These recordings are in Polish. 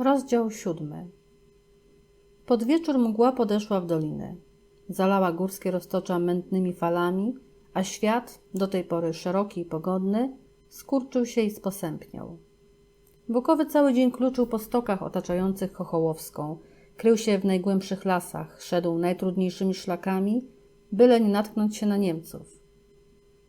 Rozdział siódmy. Pod wieczór mgła podeszła w doliny. Zalała górskie roztocza mętnymi falami, a świat, do tej pory szeroki i pogodny, skurczył się i sposępniał. Bukowy cały dzień kluczył po stokach otaczających Chochołowską, krył się w najgłębszych lasach, szedł najtrudniejszymi szlakami, byle nie natknąć się na Niemców.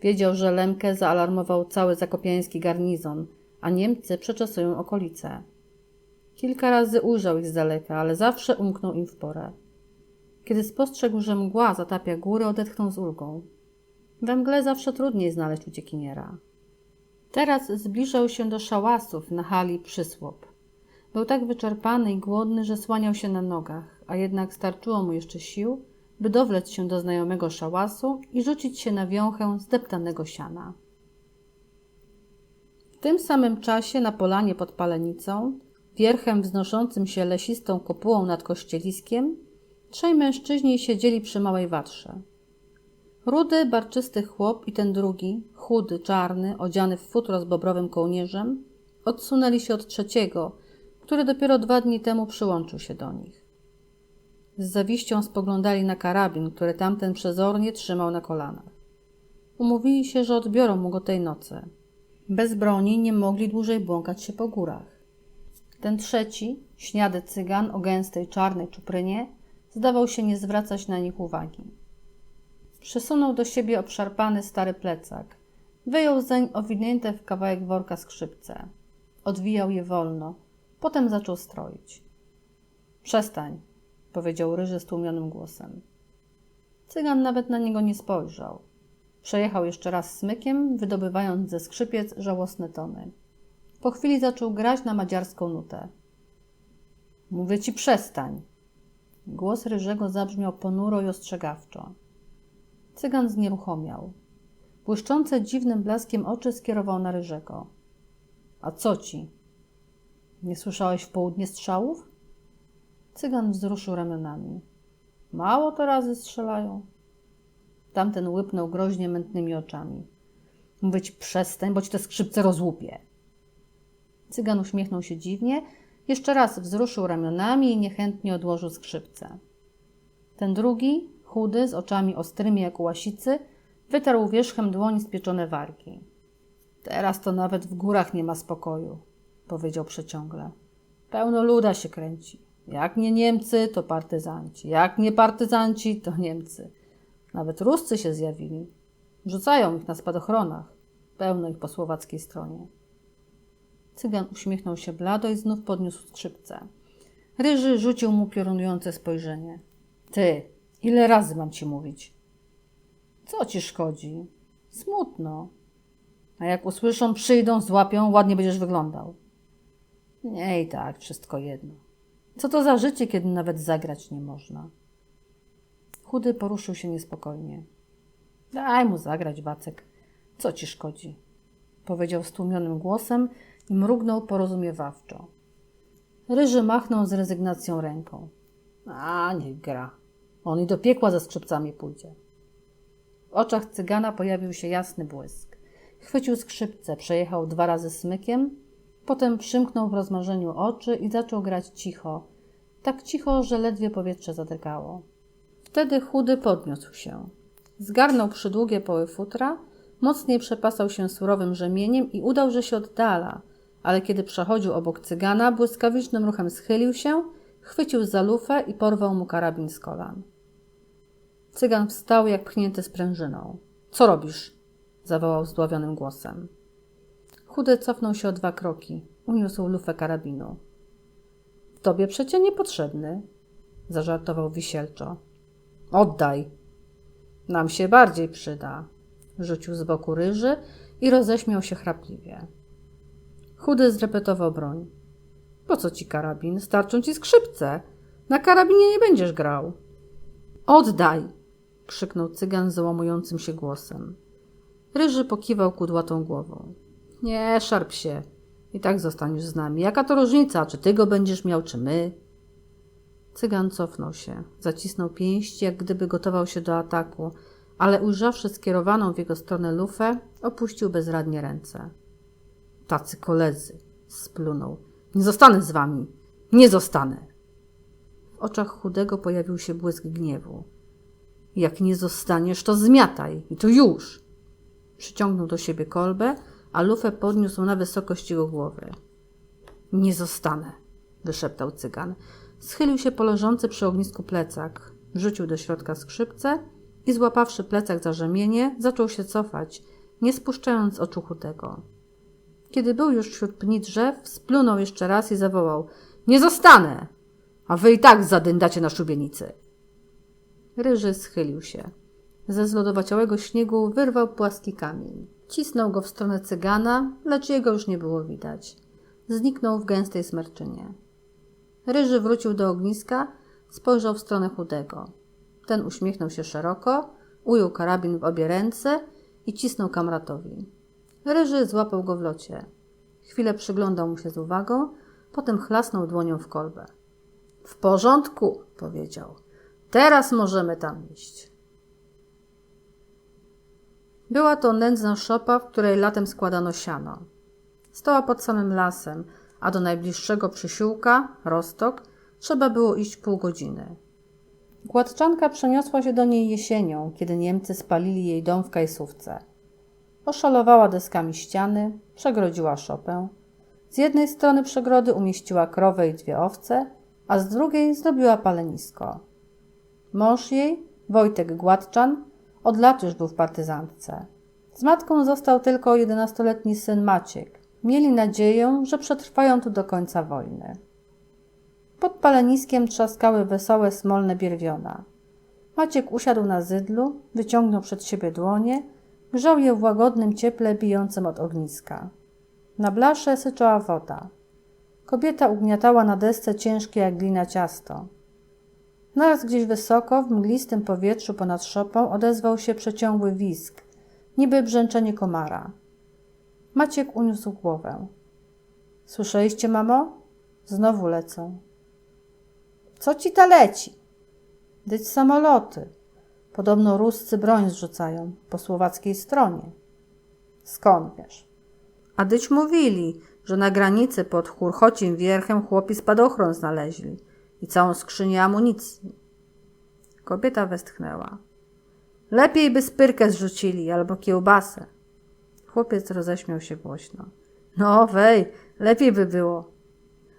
Wiedział, że Lemkę zaalarmował cały zakopiański garnizon, a Niemcy przeczesują okolice. Kilka razy ujrzał ich z daleka, ale zawsze umknął im w porę. Kiedy spostrzegł, że mgła zatapia góry, odetchnął z ulgą. We mgle zawsze trudniej znaleźć uciekiniera. Teraz zbliżał się do szałasów na hali przysłop. Był tak wyczerpany i głodny, że słaniał się na nogach, a jednak starczyło mu jeszcze sił, by dowlec się do znajomego szałasu i rzucić się na wiąchę zdeptanego siana. W tym samym czasie na polanie pod palenicą, wierchem wznoszącym się lesistą kopułą nad kościeliskiem, trzej mężczyźni siedzieli przy małej watrze. Rudy, barczysty chłop i ten drugi, chudy, czarny, odziany w futro z bobrowym kołnierzem, odsunęli się od trzeciego, który dopiero dwa dni temu przyłączył się do nich. Z zawiścią spoglądali na karabin, który tamten przezornie trzymał na kolanach. Umówili się, że odbiorą mu go tej nocy. Bez broni nie mogli dłużej błąkać się po górach. Ten trzeci, śniady cygan o gęstej czarnej czuprynie, zdawał się nie zwracać na nich uwagi. Przesunął do siebie obszarpany stary plecak. Wyjął zeń owinięte w kawałek worka skrzypce. Odwijał je wolno. Potem zaczął stroić. Przestań, powiedział ryży stłumionym głosem. Cygan nawet na niego nie spojrzał. Przejechał jeszcze raz smykiem, wydobywając ze skrzypiec żałosne tony. Po chwili zaczął grać na madziarską nutę. Mówię ci przestań. Głos ryżego zabrzmiał ponuro i ostrzegawczo. Cygan znieruchomiał. Błyszczące dziwnym blaskiem oczy skierował na ryżego. A co ci? Nie słyszałeś w południe strzałów? Cygan wzruszył ramionami. Mało to razy strzelają. Tamten łypnął groźnie mętnymi oczami. Mówię ci przestań, bo ci te skrzypce rozłupię. Cygan uśmiechnął się dziwnie, jeszcze raz wzruszył ramionami i niechętnie odłożył skrzypce. Ten drugi, chudy, z oczami ostrymi jak łasicy, wytarł wierzchem dłoni spieczone wargi. Teraz to nawet w górach nie ma spokoju, powiedział przeciągle. Pełno luda się kręci. Jak nie Niemcy, to partyzanci. Jak nie partyzanci, to Niemcy. Nawet Ruscy się zjawili. Rzucają ich na spadochronach. Pełno ich po słowackiej stronie. Cygan uśmiechnął się blado i znów podniósł skrzypce. Ryży rzucił mu piorunujące spojrzenie. Ty, ile razy mam ci mówić? Co ci szkodzi? Smutno. A jak usłyszą, przyjdą, złapią, ładnie będziesz wyglądał. Nie i tak, wszystko jedno. Co to za życie, kiedy nawet zagrać nie można? Chudy poruszył się niespokojnie. Daj mu zagrać, Wacek. Co ci szkodzi? Powiedział stłumionym głosem i mrugnął porozumiewawczo. Ryży machnął z rezygnacją ręką. A, niech gra. On i do piekła ze skrzypcami pójdzie. W oczach cygana pojawił się jasny błysk. Chwycił skrzypce, przejechał dwa razy smykiem, potem przymknął w rozmarzeniu oczy i zaczął grać cicho. Tak cicho, że ledwie powietrze zadrgało. Wtedy chudy podniósł się. Zgarnął przydługie poły futra, mocniej przepasał się surowym rzemieniem i udał, że się oddala, ale kiedy przechodził obok cygana, błyskawicznym ruchem schylił się, chwycił za lufę i porwał mu karabin z kolan. Cygan wstał jak pchnięty sprężyną. Co robisz? zawołał zdławionym głosem. Chudy cofnął się o dwa kroki. Uniósł lufę karabinu. Tobie przecie niepotrzebny, zażartował wisielczo. Oddaj. Nam się bardziej przyda. Rzucił z boku ryży i roześmiał się chrapliwie. Chudy zrepetował broń. Po co ci karabin? Starczą ci skrzypce. Na karabinie nie będziesz grał. Oddaj! krzyknął cygan załamującym się głosem. Ryży pokiwał kudłatą głową. Nie szarp się. I tak zostaniesz z nami. Jaka to różnica, czy ty go będziesz miał, czy my? Cygan cofnął się, zacisnął pięści, jak gdyby gotował się do ataku, ale ujrzawszy skierowaną w jego stronę lufę, opuścił bezradnie ręce. Tacy koledzy, splunął. Nie zostanę z wami. Nie zostanę. W oczach chudego pojawił się błysk gniewu. Jak nie zostaniesz, to zmiataj i to już. Przyciągnął do siebie kolbę, a lufę podniósł na wysokość jego głowy. Nie zostanę, wyszeptał cygan. Schylił się po leżący przy ognisku plecak, wrzucił do środka skrzypce i złapawszy plecak za rzemienie, zaczął się cofać, nie spuszczając oczu chudego. Kiedy był już wśród pni drzew, splunął jeszcze raz i zawołał: Nie zostanę! A wy i tak zadyndacie na szubienicy. Ryży schylił się. Ze zlodowaciałego śniegu wyrwał płaski kamień. Cisnął go w stronę cygana, lecz jego już nie było widać. Zniknął w gęstej smerczynie. Ryży wrócił do ogniska, spojrzał w stronę chudego. Ten uśmiechnął się szeroko, ujął karabin w obie ręce i cisnął kamratowi. Ryży złapał go w locie. Chwilę przyglądał mu się z uwagą, potem chlasnął dłonią w kolbę. W porządku, powiedział. Teraz możemy tam iść. Była to nędzna szopa, w której latem składano siano. Stała pod samym lasem, a do najbliższego przysiłka, Rostok, trzeba było iść pół godziny. Gładczanka przeniosła się do niej jesienią, kiedy Niemcy spalili jej dom w Kajsówce. Oszalowała deskami ściany, przegrodziła szopę. Z jednej strony przegrody umieściła krowę i dwie owce, a z drugiej zdobiła palenisko. Mąż jej, Wojtek Gładczan, od lat już był w partyzantce. Z matką został tylko jedenastoletni syn Maciek. Mieli nadzieję, że przetrwają tu do końca wojny. Pod paleniskiem trzaskały wesołe smolne bierwiona. Maciek usiadł na zydlu, wyciągnął przed siebie dłonie, grzał je w łagodnym cieple bijącym od ogniska. Na blasze syczała woda. Kobieta ugniatała na desce ciężkie jak glina ciasto. Naraz gdzieś wysoko, w mglistym powietrzu ponad szopą odezwał się przeciągły wisk, niby brzęczenie komara. Maciek uniósł głowę. Słyszeliście, mamo? Znowu lecą. Co ci ta leci? Dyć samoloty. Podobno Ruscy broń zrzucają po słowackiej stronie. Skąd wiesz? A dyć mówili, że na granicy pod Churchocim wierchem chłopi spadochron znaleźli i całą skrzynię amunicji. Kobieta westchnęła. Lepiej by spyrkę zrzucili albo kiełbasę. Chłopiec roześmiał się głośno. No wej, lepiej by było.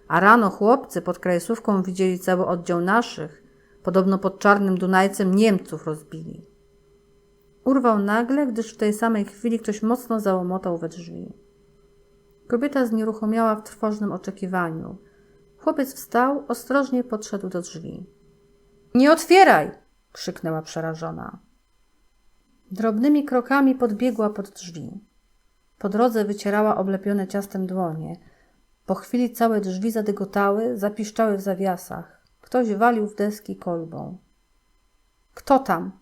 A rano chłopcy pod krajsówką widzieli cały oddział naszych. Podobno pod czarnym Dunajcem Niemców rozbili. Urwał nagle, gdyż w tej samej chwili ktoś mocno załomotał we drzwi. Kobieta znieruchomiała w trwożnym oczekiwaniu. Chłopiec wstał, ostrożnie podszedł do drzwi. Nie otwieraj! krzyknęła przerażona. Drobnymi krokami podbiegła pod drzwi. Po drodze wycierała oblepione ciastem dłonie. Po chwili całe drzwi zadygotały, zapiszczały w zawiasach. Ktoś walił w deski kolbą. Kto tam?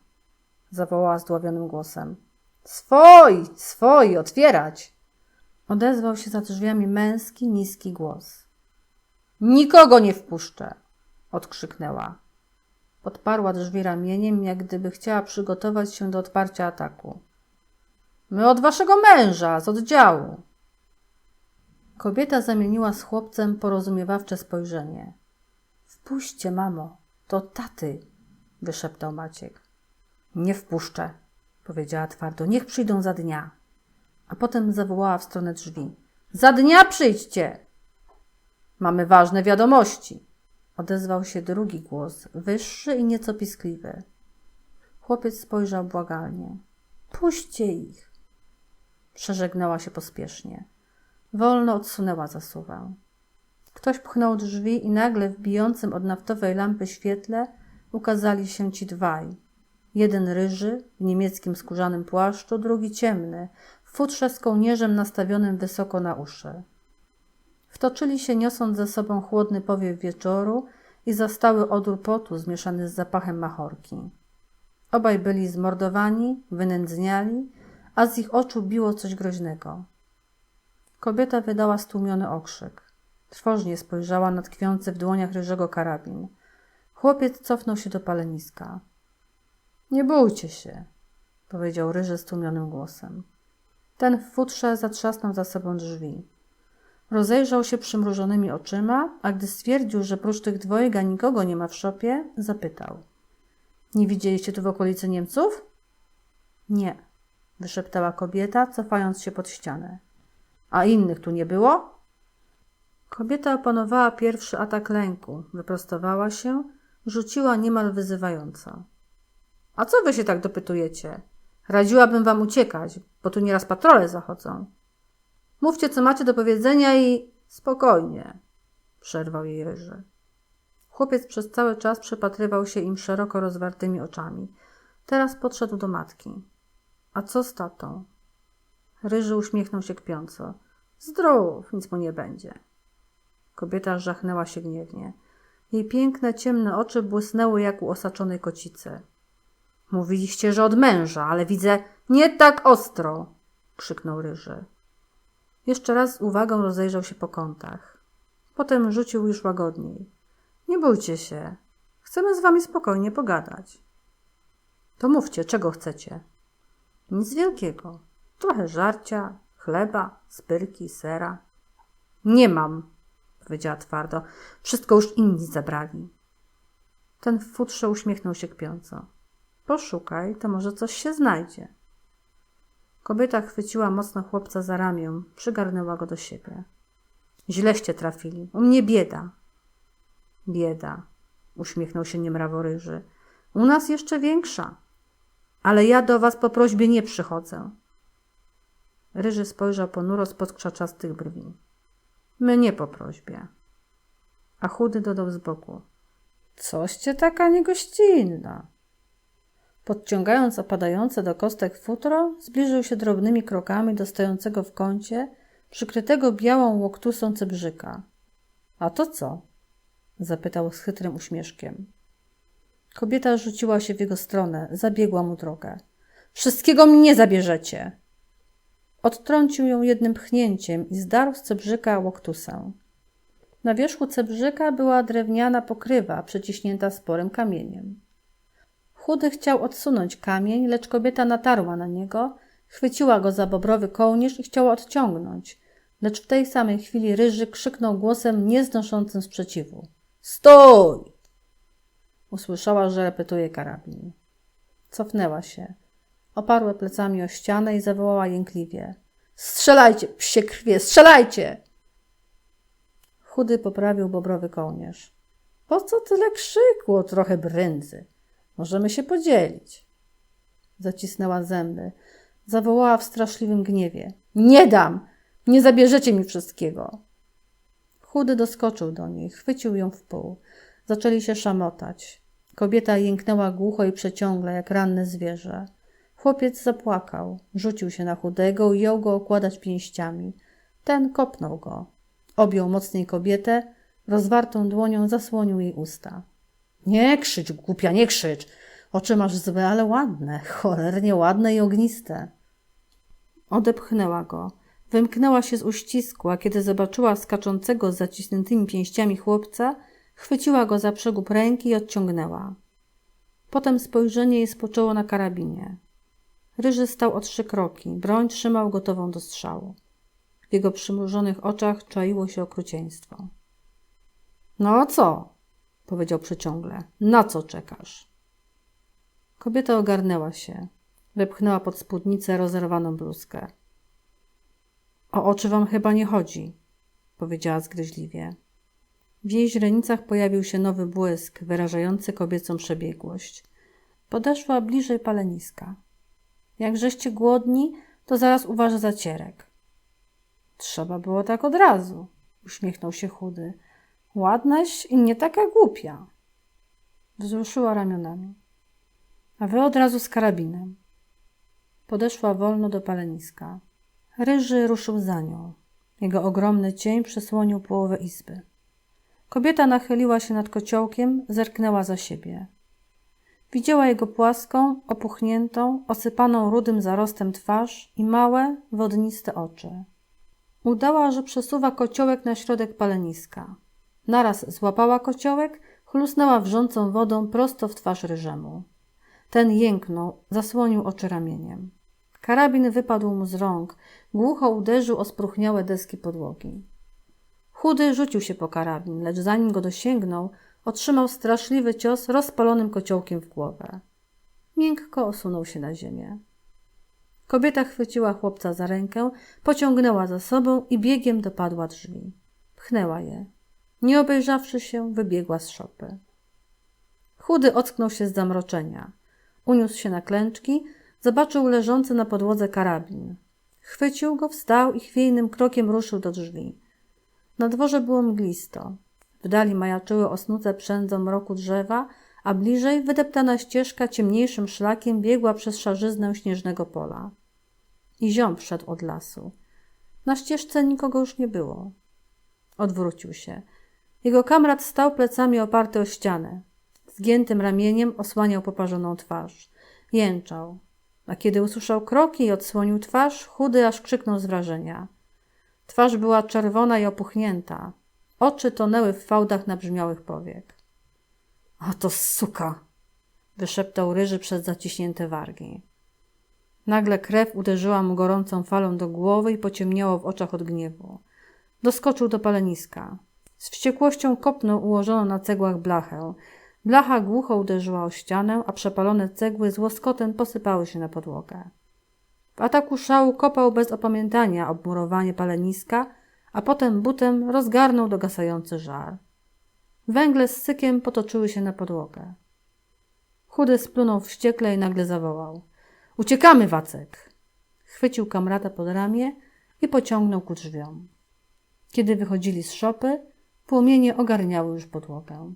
zawołała zdławionym głosem. Swoi, swoi, otwierać! Odezwał się za drzwiami męski, niski głos. Nikogo nie wpuszczę! odkrzyknęła. Podparła drzwi ramieniem, jak gdyby chciała przygotować się do otwarcia ataku. My od waszego męża, z oddziału. Kobieta zamieniła z chłopcem porozumiewawcze spojrzenie. Wpuśćcie, mamo, to taty, wyszeptał Maciek. Nie wpuszczę, powiedziała twardo. Niech przyjdą za dnia. A potem zawołała w stronę drzwi. Za dnia przyjdźcie! Mamy ważne wiadomości. Odezwał się drugi głos, wyższy i nieco piskliwy. Chłopiec spojrzał błagalnie. Puśćcie ich! Przeżegnała się pospiesznie. Wolno odsunęła zasuwę. Ktoś pchnął drzwi i nagle w bijącym od naftowej lampy świetle ukazali się ci dwaj. Jeden ryży, w niemieckim skórzanym płaszczu, drugi ciemny, w futrze z kołnierzem nastawionym wysoko na uszy. Wtoczyli się niosąc ze sobą chłodny powiew wieczoru i zastały odór potu zmieszany z zapachem machorki. Obaj byli zmordowani, wynędzniali, a z ich oczu biło coś groźnego. Kobieta wydała stłumiony okrzyk. Trwożnie spojrzała na tkwiący w dłoniach ryżego karabin. Chłopiec cofnął się do paleniska. Nie bójcie się, powiedział ryży stłumionym głosem. Ten w futrze zatrzasnął za sobą drzwi. Rozejrzał się przymrużonymi oczyma, a gdy stwierdził, że prócz tych dwojga nikogo nie ma w szopie, zapytał. Nie widzieliście tu w okolicy Niemców? Nie, wyszeptała kobieta, cofając się pod ścianę. A innych tu nie było? Kobieta opanowała pierwszy atak lęku, wyprostowała się, rzuciła niemal wyzywająco. A co wy się tak dopytujecie? Radziłabym wam uciekać, bo tu nieraz patrole zachodzą. Mówcie, co macie do powiedzenia i spokojnie, przerwał jej ryży. Chłopiec przez cały czas przypatrywał się im szeroko rozwartymi oczami. Teraz podszedł do matki. A co z tatą? Ryży uśmiechnął się kpiąco. Zdrów, nic mu nie będzie. Kobieta żachnęła się gniewnie. Jej piękne, ciemne oczy błysnęły jak u osaczonej kocicy. Mówiliście, że od męża, ale widzę nie tak ostro, krzyknął ryży. Jeszcze raz z uwagą rozejrzał się po kątach. Potem rzucił już łagodniej. Nie bójcie się. Chcemy z wami spokojnie pogadać. To mówcie, czego chcecie. Nic wielkiego. Trochę żarcia, chleba, spyrki, sera. Nie mam, powiedziała twardo. Wszystko już inni zabrali. Ten w futrze uśmiechnął się kpiąco. Poszukaj, to może coś się znajdzie. Kobieta chwyciła mocno chłopca za ramię, przygarnęła go do siebie. Źleście trafili. U mnie bieda. Bieda, uśmiechnął się niemraworyży. U nas jeszcze większa. Ale ja do was po prośbie nie przychodzę. Ryży spojrzał ponuro spod krzaczastych brwi. My nie po prośbie. A chudy dodał z boku. Coście taka niegościnna. Podciągając opadające do kostek futro, zbliżył się drobnymi krokami do stojącego w kącie, przykrytego białą łoktusą cebrzyka. A to co? zapytał z chytrym uśmieszkiem. Kobieta rzuciła się w jego stronę, zabiegła mu drogę. Wszystkiego mnie zabierzecie! Odtrącił ją jednym pchnięciem i zdarł z cebrzyka łoktusę. Na wierzchu cebrzyka była drewniana pokrywa przeciśnięta sporym kamieniem. Chudy chciał odsunąć kamień, lecz kobieta natarła na niego, chwyciła go za bobrowy kołnierz i chciała odciągnąć, lecz w tej samej chwili ryży krzyknął głosem nieznoszącym sprzeciwu. Stój! Usłyszała, że repetuje karabin. Cofnęła się. Oparła plecami o ścianę i zawołała jękliwie. Strzelajcie, psie krwie, strzelajcie! Chudy poprawił bobrowy kołnierz. Po co tyle krzyku, trochę brędzy? Możemy się podzielić. Zacisnęła zęby. Zawołała w straszliwym gniewie. Nie dam! Nie zabierzecie mi wszystkiego. Chudy doskoczył do niej, chwycił ją w pół. Zaczęli się szamotać. Kobieta jęknęła głucho i przeciągle, jak ranne zwierzę. Chłopiec zapłakał, rzucił się na chudego i jął go okładać pięściami. Ten kopnął go. Objął mocniej kobietę, rozwartą dłonią zasłonił jej usta. Nie krzycz, głupia, nie krzycz. Oczy masz złe, ale ładne, cholernie ładne i ogniste. Odepchnęła go. Wymknęła się z uścisku, a kiedy zobaczyła skaczącego z zacisniętymi pięściami chłopca, chwyciła go za przegub ręki i odciągnęła. Potem spojrzenie jej spoczęło na karabinie. Ryży stał o trzy kroki, broń trzymał gotową do strzału. W jego przymrużonych oczach czaiło się okrucieństwo. No co? powiedział przeciągle. Na co czekasz? Kobieta ogarnęła się. Wepchnęła pod spódnicę rozerwaną bluzkę. O oczy wam chyba nie chodzi, powiedziała zgryźliwie. W jej źrenicach pojawił się nowy błysk, wyrażający kobiecą przebiegłość. Podeszła bliżej paleniska. Jak żeście głodni, to zaraz uważa zacierek. Trzeba było tak od razu, uśmiechnął się chudy. Ładnaś i nie taka głupia. Wzruszyła ramionami. A wy od razu z karabinem. Podeszła wolno do paleniska. Ryży ruszył za nią. Jego ogromny cień przesłonił połowę izby. Kobieta nachyliła się nad kociołkiem, zerknęła za siebie. Widziała jego płaską, opuchniętą, osypaną rudym zarostem twarz i małe, wodniste oczy. Udała, że przesuwa kociołek na środek paleniska. Naraz złapała kociołek, chlusnęła wrzącą wodą prosto w twarz ryżemu. Ten jęknął, zasłonił oczy ramieniem. Karabin wypadł mu z rąk, głucho uderzył o spróchniałe deski podłogi. Chudy rzucił się po karabin, lecz zanim go dosięgnął, otrzymał straszliwy cios rozpalonym kociołkiem w głowę. Miękko osunął się na ziemię. Kobieta chwyciła chłopca za rękę, pociągnęła za sobą i biegiem dopadła drzwi. Pchnęła je. Nie obejrzawszy się, wybiegła z szopy. Chudy ocknął się z zamroczenia. Uniósł się na klęczki, zobaczył leżący na podłodze karabin. Chwycił go, wstał i chwiejnym krokiem ruszył do drzwi. Na dworze było mglisto. W dali majaczyły osnute przędzą mroku drzewa, a bliżej wydeptana ścieżka ciemniejszym szlakiem biegła przez szarzyznę śnieżnego pola. I ziom wszedł od lasu. Na ścieżce nikogo już nie było. Odwrócił się. Jego kamrat stał plecami oparty o ścianę. Zgiętym ramieniem osłaniał poparzoną twarz. Jęczał. A kiedy usłyszał kroki i odsłonił twarz, chudy aż krzyknął z wrażenia. Twarz była czerwona i opuchnięta. Oczy tonęły w fałdach nabrzmiałych powiek. A to suka! wyszeptał ryży przez zaciśnięte wargi. Nagle krew uderzyła mu gorącą falą do głowy i pociemniało w oczach od gniewu. Doskoczył do paleniska. Z wściekłością kopnął ułożoną na cegłach blachę. Blacha głucho uderzyła o ścianę, a przepalone cegły z łoskotem posypały się na podłogę. W ataku szału kopał bez opamiętania obmurowanie paleniska, a potem butem rozgarnął dogasający żar. Węgle z sykiem potoczyły się na podłogę. Chudy splunął wściekle i nagle zawołał. Uciekamy, Wacek! Chwycił kamrata pod ramię i pociągnął ku drzwiom. Kiedy wychodzili z szopy, płomienie ogarniały już podłogę.